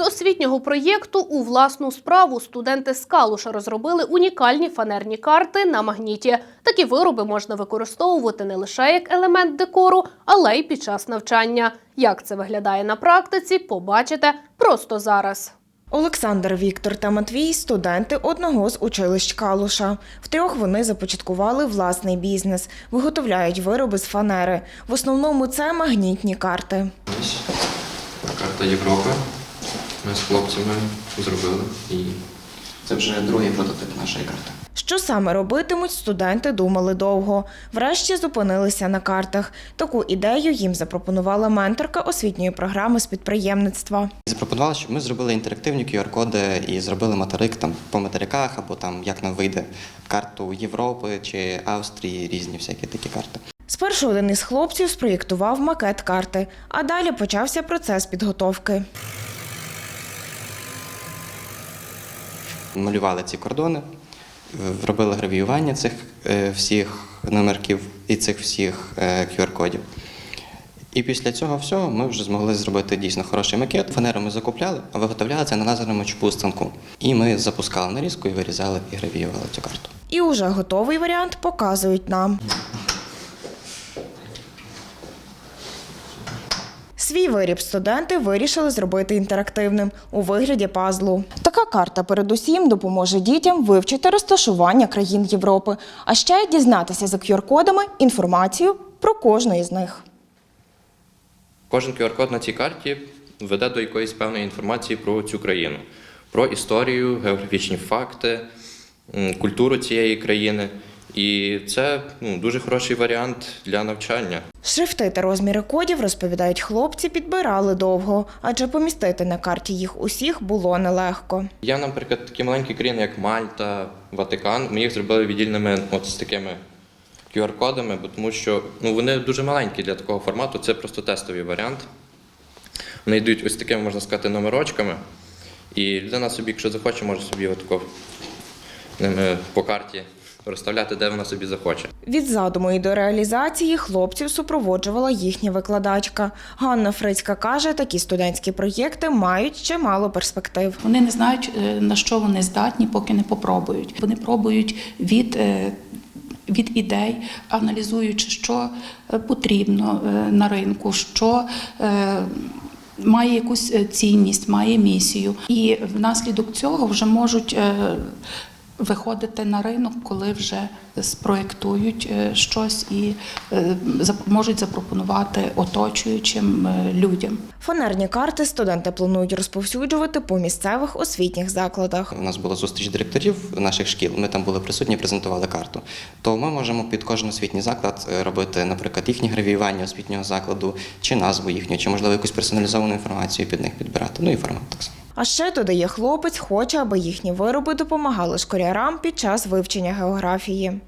З освітнього проєкту у власну справу студенти з Калуша розробили унікальні фанерні карти на магніті. Такі вироби можна використовувати не лише як елемент декору, але й під час навчання. Як це виглядає на практиці, побачите просто зараз. Олександр, Віктор та Матвій студенти одного з училищ Калуша. Втрьох вони започаткували власний бізнес, виготовляють вироби з фанери. В основному це магнітні карти. Карта Європи. Ми з хлопцями зробили і Це вже другий прототип нашої карти. Що саме робитимуть, студенти думали довго. Врешті зупинилися на картах. Таку ідею їм запропонувала менторка освітньої програми з підприємництва. Запропонували, щоб ми зробили інтерактивні QR-коди і зробили материк там по материках, або там як нам вийде карту Європи чи Австрії, різні всякі такі карти. Спершу один із хлопців спроєктував макет карти, а далі почався процес підготовки. Малювали ці кордони, робили гравіювання цих е, всіх номерків і цих всіх е, QR-кодів. І після цього всього ми вже змогли зробити дійсно хороший макет. Фанеру ми закупляли, а виготовляли це на лазерному чіпу станку. І ми запускали нарізку і вирізали і гравіювали цю карту. І уже готовий варіант показують нам. Свій виріб студенти вирішили зробити інтерактивним у вигляді пазлу. Така карта передусім допоможе дітям вивчити розташування країн Європи, а ще й дізнатися за QR-кодами інформацію про кожну із них. кожен QR-код на цій карті веде до якоїсь певної інформації про цю країну, про історію, географічні факти, культуру цієї країни. І це ну, дуже хороший варіант для навчання. Шрифти та розміри кодів, розповідають хлопці, підбирали довго, адже помістити на карті їх усіх було нелегко. Я, наприклад, такі маленькі країни, як Мальта, Ватикан, ми їх зробили віддільними от з такими QR-кодами, бо тому що ну, вони дуже маленькі для такого формату, це просто тестовий варіант. Вони йдуть ось такими, можна сказати, номерочками. І людина собі, якщо захоче, може собі отако по карті розставляти, де вона собі захоче. Від задуму і до реалізації хлопців супроводжувала їхня викладачка. Ганна Фрицька каже, такі студентські проєкти мають чимало перспектив. Вони не знають, е, на що вони здатні, поки не попробують. Вони пробують від, е, від ідей, аналізуючи, що е, потрібно на ринку, що має якусь цінність, має місію. І внаслідок цього вже можуть. Виходити на ринок, коли вже спроєктують е, щось і е, можуть запропонувати оточуючим е, людям. Фанерні карти студенти планують розповсюджувати по місцевих освітніх закладах. У нас була зустріч директорів наших шкіл. Ми там були присутні, презентували карту. То ми можемо під кожен освітній заклад робити, наприклад, їхнє гравіювання освітнього закладу, чи назву їхню, чи можливо якусь персоналізовану інформацію під них підбирати. Ну і формат так само. А ще додає хлопець, хоче, аби їхні вироби допомагали школярам під час вивчення географії.